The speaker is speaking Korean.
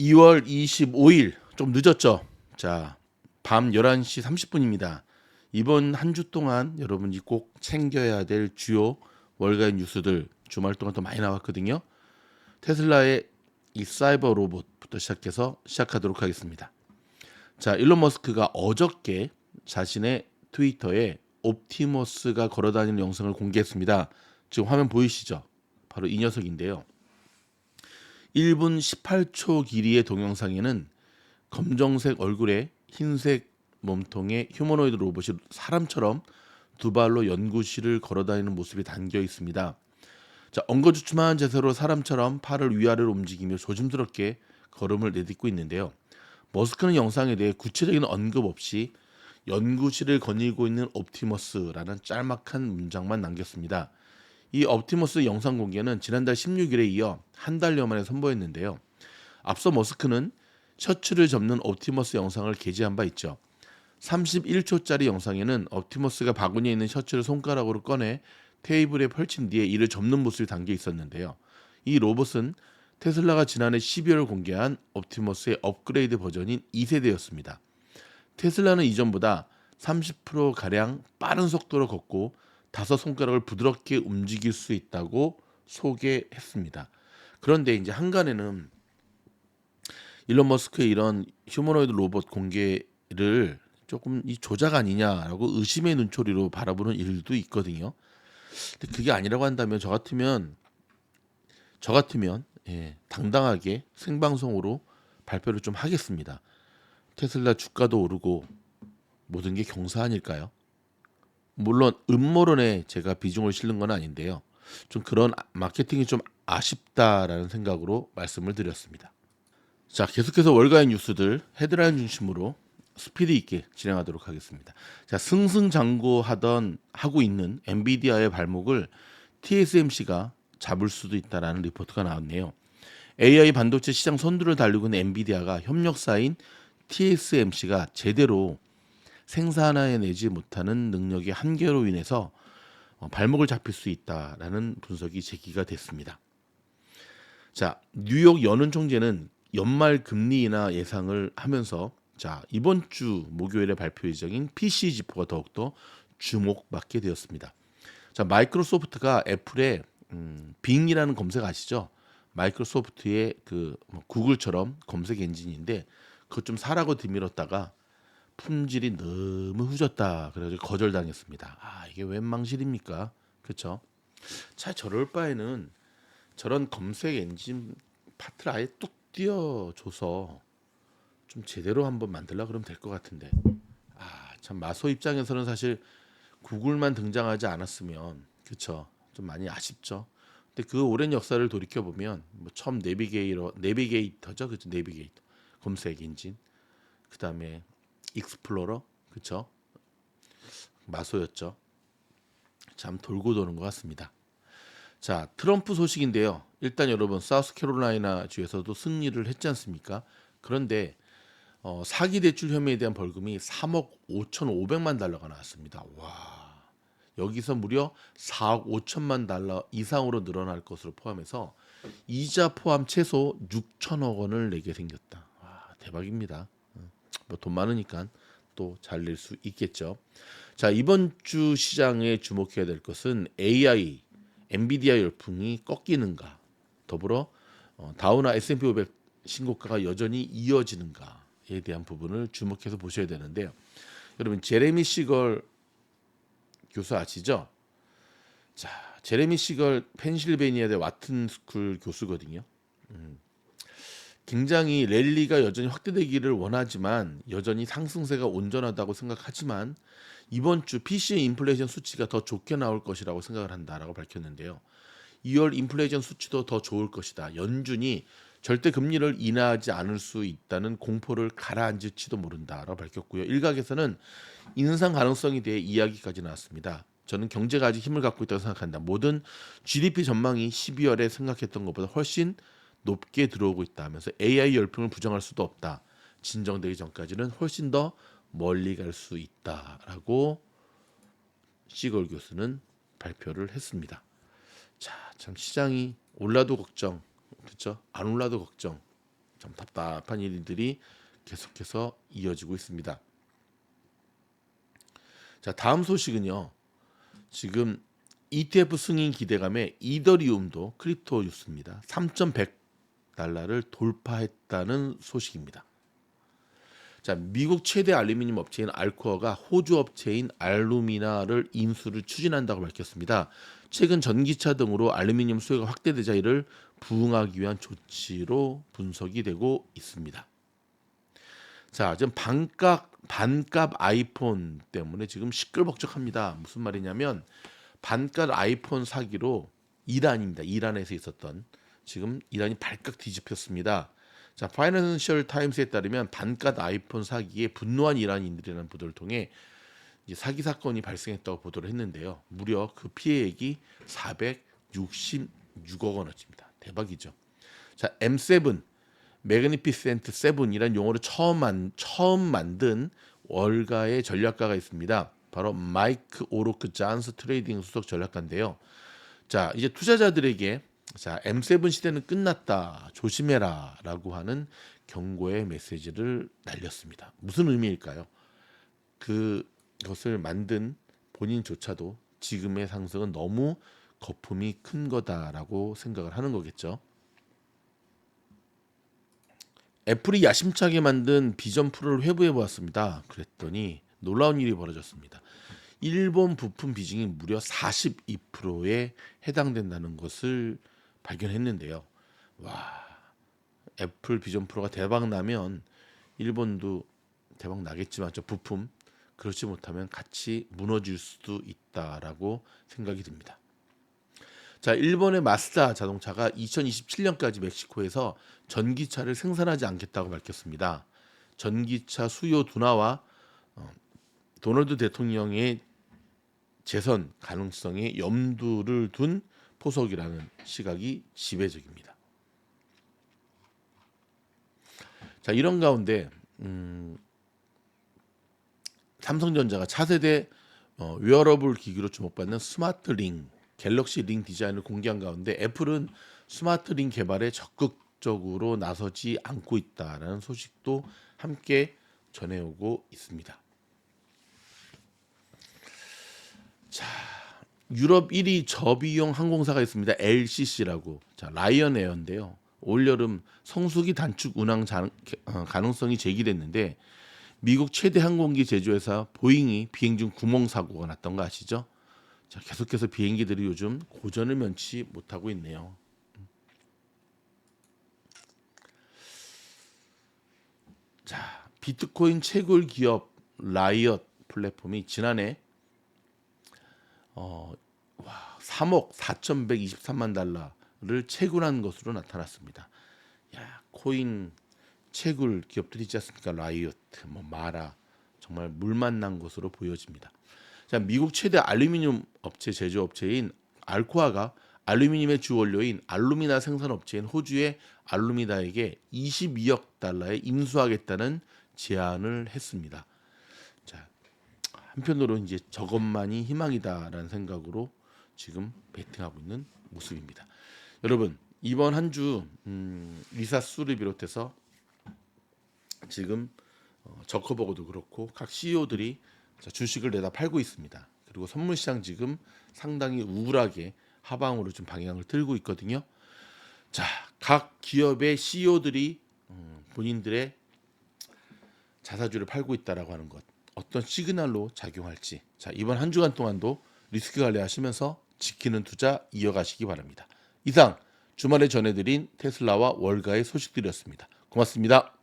2월 25일 좀 늦었죠. 자, 밤 11시 30분입니다. 이번 한 주 동안 여러분이 꼭 챙겨야 될 주요 월가의 뉴스들 주말 동안 더 많이 나왔거든요. 테슬라의 이 사이버 로봇부터 시작해서 시작하도록 하겠습니다. 자, 일론 머스크가 어저께 자신의 트위터에 옵티머스가 걸어다니는 영상을 공개했습니다. 지금 화면 보이시죠? 바로 이 녀석인데요. 1분 18초 길이의 동영상에는 검정색 얼굴에 흰색 몸통의 휴머노이드 로봇이 사람처럼 두 발로 연구실을 걸어다니는 모습이 담겨 있습니다. 자, 엉거주춤한 자세로 사람처럼 팔을 위아래로 움직이며 조심스럽게 걸음을 내딛고 있는데요. 머스크는 영상에 대해 구체적인 언급 없이 연구실을 거닐고 있는 옵티머스라는 짤막한 문장만 남겼습니다. 이 옵티머스 영상 공개는 지난달 16일에 이어 한 달여 만에 선보였는데요. 앞서 머스크는 셔츠를 접는 옵티머스 영상을 게재한 바 있죠. 31초짜리 영상에는 옵티머스가 바구니에 있는 셔츠를 손가락으로 꺼내 테이블에 펼친 뒤에 이를 접는 모습이 담겨 있었는데요. 이 로봇은 테슬라가 지난해 12월 공개한 옵티머스의 업그레이드 버전인 2세대였습니다. 테슬라는 이전보다 30% 가량 빠른 속도로 걷고 다섯 손가락을 부드럽게 움직일 수 있다고 소개했습니다. 그런데 이제 한간에는 일론 머스크의 이런 휴머노이드 로봇 공개를 조금 이 조작 아니냐라고 의심의 눈초리로 바라보는 일도 있거든요. 근데 그게 아니라고 한다면 저 같으면 저 같으면 예, 당당하게 생방송으로 발표를 좀 하겠습니다. 테슬라 주가도 오르고 모든 게 경사 아닐까요? 물론 음모론에 제가 비중을 실는 건 아닌데요. 좀 그런 마케팅이 좀 아쉽다라는 생각으로 말씀을 드렸습니다. 자, 계속해서 월가의 뉴스들 헤드라인 중심으로 스피드 있게 진행하도록 하겠습니다. 자, 승승장구하던 하고 있는 엔비디아의 발목을 TSMC가 잡을 수도 있다라는 리포트가 나왔네요. AI 반도체 시장 선두를 달리고 있는 엔비디아가 협력사인 TSMC가 제대로 생산해내지 못하는 능력의 한계로 인해서 어, 발목을 잡힐 수 있다라는 분석이 제기가 됐습니다. 자, 뉴욕 연은 총재는 연말 금리 인하 예상을 하면서 자, 이번 주 목요일에 발표 예정인 PC 지표가 더욱더 주목받게 되었습니다. 자, 마이크로소프트가 애플의 음, 빙이라는 검색 아시죠? 마이크로소프트의 그 뭐, 구글처럼 검색 엔진인데 그것 좀 사라고 들밀었다가 품질이 너무 후졌다. 그래가지고 거절당했습니다. 아 이게 웬 망실입니까? 그렇죠? 차 저럴 바에는 저런 검색 엔진 파트를 아예 뚝 띄워줘서 좀 제대로 한번 만들라 그러면 될 것 같은데 아 참 마소 입장에서는 사실 구글만 등장하지 않았으면 그쵸 좀 많이 아쉽죠. 근데 그 오랜 역사를 돌이켜 보면 뭐 처음 내비게이터 내비게이터죠, 그죠 내비게이터 검색 엔진 그 다음에 익스플로러 그쵸 마소였죠. 참 돌고 도는 것 같습니다. 자 트럼프 소식인데요. 일단 여러분 사우스캐롤라이나 주에서도 승리를 했지 않습니까? 그런데 어, 사기 대출 혐의에 대한 벌금이 3억 5천5백만 달러가 나왔습니다. 와 여기서 무려 4억 5천만 달러 이상으로 늘어날 것으로 포함해서 이자 포함 최소 6천억 원을 내게 생겼다. 와 대박입니다. 뭐 돈 많으니까 또 잘 낼 수 있겠죠. 자 이번 주 시장에 주목해야 될 것은 AI, 엔비디아 열풍이 꺾이는가, 더불어 어, 다우나 S&P 500 신고가가 여전히 이어지는가에 대한 부분을 주목해서 보셔야 되는데요. 여러분 제레미 시걸 교수 아시죠? 자 제레미 시걸 펜실베니아대 와튼 스쿨 교수거든요. 음. 굉장히 랠리가 여전히 확대되기를 원하지만 여전히 상승세가 온전하다고 생각하지만 이번 주 PC의 인플레이션 수치가 더 좋게 나올 것이라고 생각을 한다라고 밝혔는데요. 2월 인플레이션 수치도 더 좋을 것이다. 연준이 절대 금리를 인하하지 않을 수 있다는 공포를 가라앉을지도 모른다라고 밝혔고요. 일각에서는 인상 가능성에 대해 이야기까지 나왔습니다. 저는 경제가 아직 힘을 갖고 있다고 생각한다. 모든 GDP 전망이 12월에 생각했던 것보다 훨씬 높게 들어오고 있다 하면서 AI 열풍을 부정할 수도 없다. 진정되기 전까지는 훨씬 더 멀리 갈 수 있다라고 시걸 교수는 발표를 했습니다. 자, 참 시장이 올라도 걱정, 그렇죠? 안 올라도 걱정. 좀 답답한 일들이 계속해서 이어지고 있습니다. 자, 다음 소식은요. 지금 ETF 승인 기대감에 이더리움도 크립토 뉴스입니다. 3.100 달러를 돌파했다는 소식입니다. 자, 미국 최대 알루미늄 업체인 알코어가 호주 업체인 알루미나를 인수를 추진한다고 밝혔습니다. 최근 전기차 등으로 알루미늄 수요가 확대되자 이를 부응하기 위한 조치로 분석이 되고 있습니다. 자, 지금 반값 반값 아이폰 때문에 지금 시끌벅적합니다. 무슨 말이냐면 반값 아이폰 사기로 이란입니다. 이란에서 있었던 지금 이란이 발칵 뒤집혔습니다. 자, 파이낸셜 타임스에 따르면 반값 아이폰 사기에 분노한 이란인들이라는 보도를 통해 이제 사기 사건이 발생했다고 보도를 했는데요. 무려 그 피해액이 466억 원어치입니다. 대박이죠. 자, M7 매그니피센트 세븐이란 용어를 처음 만, 처음 만든 월가의 전략가가 있습니다. 바로 마이크 오로크 잔스 트레이딩 수석 전략가인데요. 자, 이제 투자자들에게 자, M7 시대는 끝났다. 조심해라라고 하는 경고의 메시지를 날렸습니다. 무슨 의미일까요? 그것을 만든 본인조차도 지금의 상승은 너무 거품이 큰 거다라고 생각을 하는 거겠죠. 애플이 야심차게 만든 비전 프로를 회부해 보았습니다. 그랬더니 놀라운 일이 벌어졌습니다. 일본 부품 비중이 무려 42%에 해당된다는 것을 발견했는데요. 와, 애플 비전 프로가 대박 나면 일본도 대박 나겠지만 저 부품 그렇지 못하면 같이 무너질 수도 있다라고 생각이 듭니다. 자, 일본의 마스다 자동차가 2027년까지 멕시코에서 전기차를 생산하지 않겠다고 밝혔습니다. 전기차 수요 둔화와 어, 도널드 대통령의 재선 가능성에 염두를 둔 포석이라는 시각이 지배적입니다. 자, 이런 가운데 음, 삼성전자가 차세대 어, 웨어러블 기기로 주목받는 스마트 링 갤럭시 링 디자인을 공개한 가운데 애플은 스마트 링 개발에 적극적으로 나서지 않고 있다라는 소식도 함께 전해오고 있습니다. 자, 유럽 1위 저비용 항공사가 있습니다. LCC라고. 자, 라이언 에어인데요. 올여름 성수기 단축 운항 자, 어, 가능성이 제기됐는데 미국 최대 항공기 제조회사 보잉이 비행 중 구멍 사고가 났던 거 아시죠? 자, 계속해서 비행기들이 요즘 고전을 면치 못하고 있네요. 자, 비트코인 채굴 기업 라이엇 플랫폼이 지난해 어, 와, 3억 4,123만 달러를 채굴한 것으로 나타났습니다. 야, 코인 채굴 기업들이 있지 않습니까? 라이엇, 뭐 마라 정말 물 만 난 것으로 보여집니다. 자, 미국 최대 알루미늄 업체 제조 업체인 알코아가 알루미늄의 주 원료인 알루미나 생산 업체인 호주의 알루미나에게 22억 달러에 인수하겠다는 제안을 했습니다. 자, 한편으로 이제 저것만이 희망이다라는 생각으로 지금 베팅하고 있는 모습입니다. 여러분 이번 한주 음, 리사 수를 비롯해서 지금 어, 저커버거도 그렇고 각 CEO들이 주식을 내다 팔고 있습니다. 그리고 선물 시장 지금 상당히 우울하게 하방으로 좀 방향을 틀고 있거든요. 자, 각 기업의 CEO들이 음, 본인들의 자사주를 팔고 있다라고 하는 것 어떤 시그널로 작용할지 자 이번 한 주간 동안도 리스크 관리하시면서 지키는 투자 이어가시기 바랍니다. 이상 주말에 전해드린 테슬라와 월가의 소식들이었습니다. 고맙습니다.